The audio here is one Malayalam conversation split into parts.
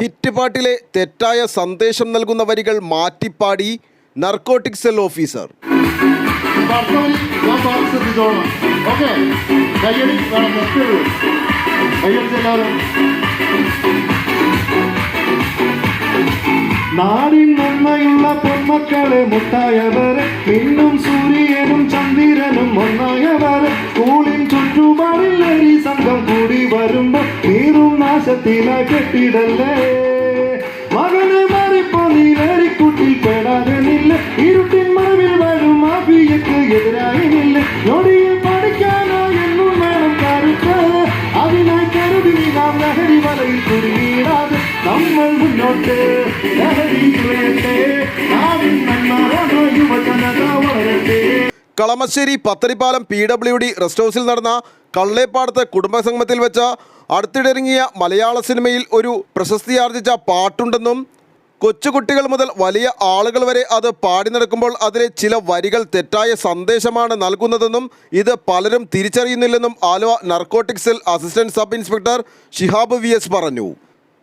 ഹിറ്റ് പാട്ടിലെ തെറ്റായ സന്ദേശം നൽകുന്ന വരികൾ മാറ്റിപ്പാടി നർക്കോട്ടിക് സെൽ ഓഫീസർ നാടിൻ നന്മയുള്ള പൊന്മക്കളെ മുട്ടായവരെ മിന്നും സൂര്യനും ചന്ദ്രനും ഒന്നായവരെ. സ്കൂളിൻ ചുറ്റുപാടിൽ സംഘം കൂടി വരുമ്പോ തീരും നാശത്തിന കെട്ടിടല്ലേ? മകനെ മാറിപ്പോ നീ പെടാതെ നില്ല ഇരുട്ടിൻ മറവിൽ വരും മാഫിയക്ക് എതിരായി നില്ല? പഠിക്കാനോ എന്നും വേണം കരുത്ത്. അതിനായി കരുതി നാം ലഹരി വലയിൽ കുടുങ്ങിയിടാതെ നമ്മൾ മുന്നോട്ട്. ലഹരി യുവജനത വളരട്ടെ. Kalamassery Patharippalam P W D rest ഹൗസിൽ നടന്ന കള്ളേപ്പാടത്ത് കുടുംബസംഗമത്തിൽ വെച്ച അടുത്തിടിറങ്ങിയ മലയാള സിനിമയിൽ ഒരു പ്രശസ്തിയാർജിച്ച പാട്ടുണ്ടെന്നും കൊച്ചുകുട്ടികൾ മുതൽ വലിയ ആളുകൾ വരെ അത് പാടി നടക്കുമ്പോൾ അതിലെ ചില വരികൾ തെറ്റായ സന്ദേശമാണ് നൽകുന്നതെന്നും ഇത് പലരും തിരിച്ചറിയുന്നില്ലെന്നും Aluva narcotic cell assistant sub inspector Shihab V S പറഞ്ഞു.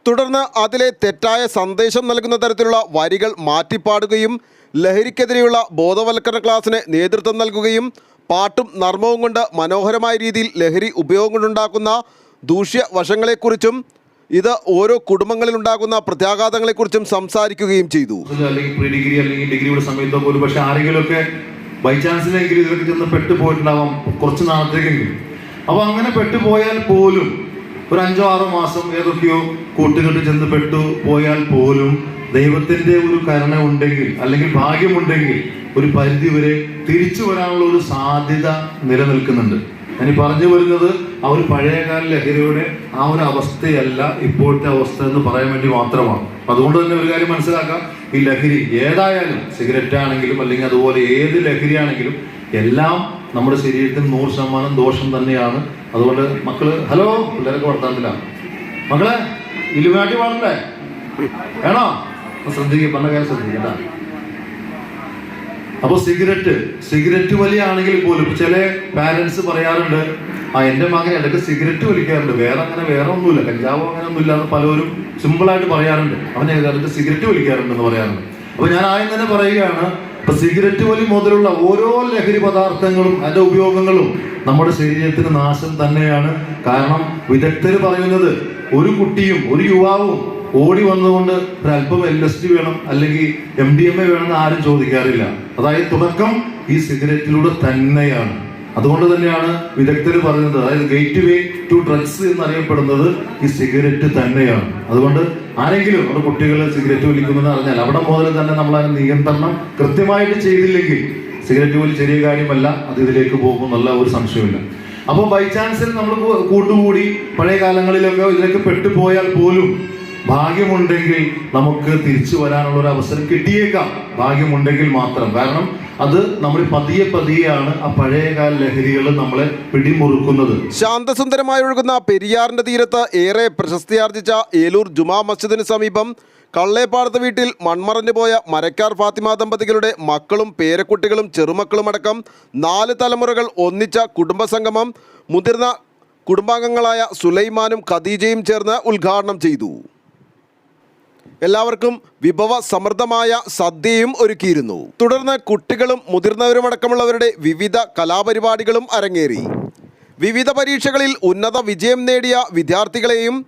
തുടർന്ന് അതിലെ തെറ്റായ സന്ദേശം നൽകുന്ന തരത്തിലുള്ള വരികൾ മാറ്റിപ്പാടുകയും ലഹരിക്കെതിരെയുള്ള ബോധവൽക്കരണ ക്ലാസ്സിന് നേതൃത്വം നൽകുകയും പാട്ടും നർമ്മവും കൊണ്ട് മനോഹരമായ രീതിയിൽ ലഹരി ഉപയോഗം കൊണ്ടുണ്ടാക്കുന്ന ദൂഷ്യ വശങ്ങളെക്കുറിച്ചും ഇത് ഓരോ കുടുംബങ്ങളിൽ ഉണ്ടാകുന്ന പ്രത്യാഘാതങ്ങളെക്കുറിച്ചും സംസാരിക്കുകയും ചെയ്തു. അല്ലെങ്കിൽ പ്രീ ഡിഗ്രി അല്ലെങ്കിൽ ഡിഗ്രിയുടെ സമയത്തോ പോലും പക്ഷെ ആരെങ്കിലുമൊക്കെ ബൈ ചാൻസിലെങ്കിലും ഇതിലൊക്കെ പെട്ടുപോയിട്ടുണ്ടാവാം കുറച്ച് നാളത്തേക്കെങ്കിലും. അപ്പൊ അങ്ങനെ പെട്ടുപോയാൽ പോലും ഒരു അഞ്ചോ ആറോ മാസം ഏതൊക്കെയോ കൂട്ടുകെട്ട് ചെന്ന് പെട്ടു പോയാൽ പോലും ദൈവത്തിന്റെ ഒരു കരുണ ഉണ്ടെങ്കിൽ അല്ലെങ്കിൽ ഭാഗ്യമുണ്ടെങ്കിൽ ഒരു പരിധി വരെ തിരിച്ചു വരാനുള്ള ഒരു സാധ്യത നിലനിൽക്കുന്നുണ്ട്. ഞാൻ പറഞ്ഞു വരുന്നത് ആ ഒരു പഴയകാല ലഹരിയുടെ ആ ഒരു അവസ്ഥയല്ല ഇപ്പോഴത്തെ അവസ്ഥ എന്ന് പറയാൻ വേണ്ടി മാത്രമാണ്. അതുകൊണ്ട് തന്നെ ഒരു കാര്യം മനസ്സിലാക്കാം. ഈ ലഹരി ഏതായാലും സിഗരറ്റ് ആണെങ്കിലും അല്ലെങ്കിൽ അതുപോലെ ഏത് ലഹരിയാണെങ്കിലും എല്ലാം നമ്മുടെ ശരീരത്തിന് നൂറ് ശതമാനം ദോഷം തന്നെയാണ്. അതുകൊണ്ട് മക്കൾ ഹലോ പിള്ളേരൊക്കെ വളർത്താത്തില്ല മക്കളെ ഇലുമാറ്റി പാടണ്ടേ വേണോ? ശ്രദ്ധിക്കുക പറഞ്ഞ കാര്യം ശ്രദ്ധിക്കണ്ട അപ്പൊ സിഗരറ്റ് സിഗരറ്റ് വലിയാണെങ്കിൽ പോലും ചില പാരന്റ്സ് പറയാറുണ്ട് ആ എന്റെ മകൻ ഇടയ്ക്ക് സിഗരറ്റ് വലിക്കാറുണ്ട്. വേറെ അങ്ങനെ വേറെ ഒന്നുമില്ല. കഞ്ചാവോ അങ്ങനെ ഒന്നുമില്ല എന്ന് പലരും സിമ്പിൾ ആയിട്ട് പറയാറുണ്ട്. അവൻ ഇടയ്ക്ക് സിഗരറ്റ് വലിക്കാറുണ്ട് എന്ന് പറയാറുണ്ട്. അപ്പൊ ഞാൻ ആദ്യം തന്നെ പറയുകയാണ് ഇപ്പൊ സിഗരറ്റ് വലി മുതലുള്ള ഓരോ ലഹരി പദാർത്ഥങ്ങളും അതിന്റെ ഉപയോഗങ്ങളും നമ്മുടെ ശരീരത്തിന് നാശം തന്നെയാണ്. കാരണം വിദഗ്ധർ പറയുന്നത് ഒരു കുട്ടിയും ഒരു യുവാവും ഓടി വന്നതുകൊണ്ട് ഒരല്പം എൽ എസ് ഡി വേണം അല്ലെങ്കിൽ എം ഡി എം എ വേണമെന്ന് ആരും ചോദിക്കാറില്ല. അതായത് തുടക്കം ഈ സിഗരറ്റിലൂടെ തന്നെയാണ്. അതുകൊണ്ട് തന്നെയാണ് വിദഗ്ധർ പറയുന്നത്. അതായത് ഗേറ്റ് വേ ടു ഡ്രഗ്സ് എന്നറിയപ്പെടുന്നത് ഈ സിഗരറ്റ് തന്നെയാണ്. അതുകൊണ്ട് ആരെങ്കിലും നമ്മുടെ കുട്ടികൾ സിഗരറ്റ് വലിക്കുമെന്ന് അറിഞ്ഞാൽ അവിടെ മുതൽ തന്നെ നമ്മൾ അതിന് നിയന്ത്രണം കൃത്യമായിട്ട് ചെയ്തില്ലെങ്കിൽ സിഗരറ്റ് പോലും ചെറിയ കാര്യമല്ല അത് ഇതിലേക്ക് പോകും എന്നുള്ള ഒരു സംശയമില്ല അപ്പോൾ ബൈ ചാൻസിൽ നമ്മൾ കൂട്ടുകൂടി പഴയ കാലങ്ങളിലൊക്കെ ഇതിലേക്ക് പെട്ടുപോയാൽ പോലും ഭാഗ്യമുണ്ടെങ്കിൽ നമുക്ക് തിരിച്ചു വരാനുള്ള ഒരു അവസരം കിട്ടിയേക്കാം. ഭാഗ്യമുണ്ടെങ്കിൽ മാത്രം. കാരണം അത് നമ്മൾ പതിയെ പതിയെയാണ് ആ പഴയകാല ലഹരികൾ നമ്മളെ പിടിമുറുക്കുന്നത്. ശാന്തസുന്ദരമായി ഒഴുകുന്ന പെരിയാറിന്റെ തീരത്ത് ഏറെ പ്രശസ്തിയാർജിച്ച ഏലൂർ ജുമാ മസ്ജിദിന് സമീപം കള്ളേപ്പാടത്ത് വീട്ടിൽ മൺമറഞ്ഞു പോയ മരക്കാർ ഫാത്തിമ ദമ്പതികളുടെ മക്കളും പേരക്കുട്ടികളും ചെറുമക്കളുമടക്കം നാല് തലമുറകൾ ഒന്നിച്ച കുടുംബസംഗമം മുതിർന്ന കുടുംബാംഗങ്ങളായ സുലൈമാനും ഖദീജയും ചേർന്ന് ഉദ്ഘാടനം ചെയ്തു. എല്ലാവർക്കും വിഭവ സമൃദ്ധമായ സദ്യയും ഒരുക്കിയിരുന്നു. തുടർന്ന് കുട്ടികളും മുതിർന്നവരുമടക്കമുള്ളവരുടെ വിവിധ കലാപരിപാടികളും അരങ്ങേറി. വിവിധ പരീക്ഷകളിൽ ഉന്നത വിജയം നേടിയ വിദ്യാർത്ഥികളെയും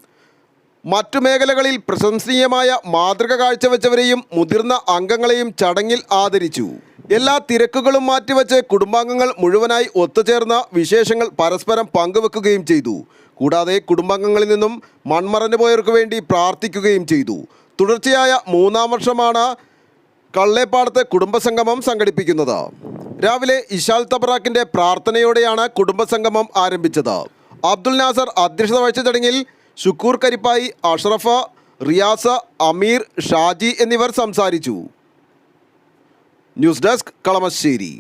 മറ്റു മേഖലകളിൽ പ്രശംസനീയമായ മാതൃക കാഴ്ചവെച്ചവരെയും മുതിർന്ന അംഗങ്ങളെയും ചടങ്ങിൽ ആദരിച്ചു. എല്ലാ തിരക്കുകളും മാറ്റിവെച്ച് കുടുംബാംഗങ്ങൾ മുഴുവനായി ഒത്തുചേർന്ന വിശേഷങ്ങൾ പരസ്പരം പങ്കുവെക്കുകയും ചെയ്തു. കൂടാതെ കുടുംബാംഗങ്ങളിൽ നിന്നും മൺമറഞ്ഞു പോയവർക്ക് വേണ്ടി പ്രാർത്ഥിക്കുകയും ചെയ്തു. തുടർച്ചയായ മൂന്നാം വർഷമാണ് കള്ളേപ്പാടത്ത് കുടുംബസംഗമം സംഘടിപ്പിക്കുന്നത്. രാവിലെ ഇഷാൽ തബറാക്കിന്റെ പ്രാർത്ഥനയോടെയാണ് കുടുംബസംഗമം ആരംഭിച്ചത്. അബ്ദുൽ നാസർ അധ്യക്ഷത വഹിച്ച ചടങ്ങിൽ ഷുക്കൂർ കരിപ്പായി അഷ്റഫ റിയാസ അമീർ ഷാജി എന്നിവർ സംസാരിച്ചു. News desk Kalamassery.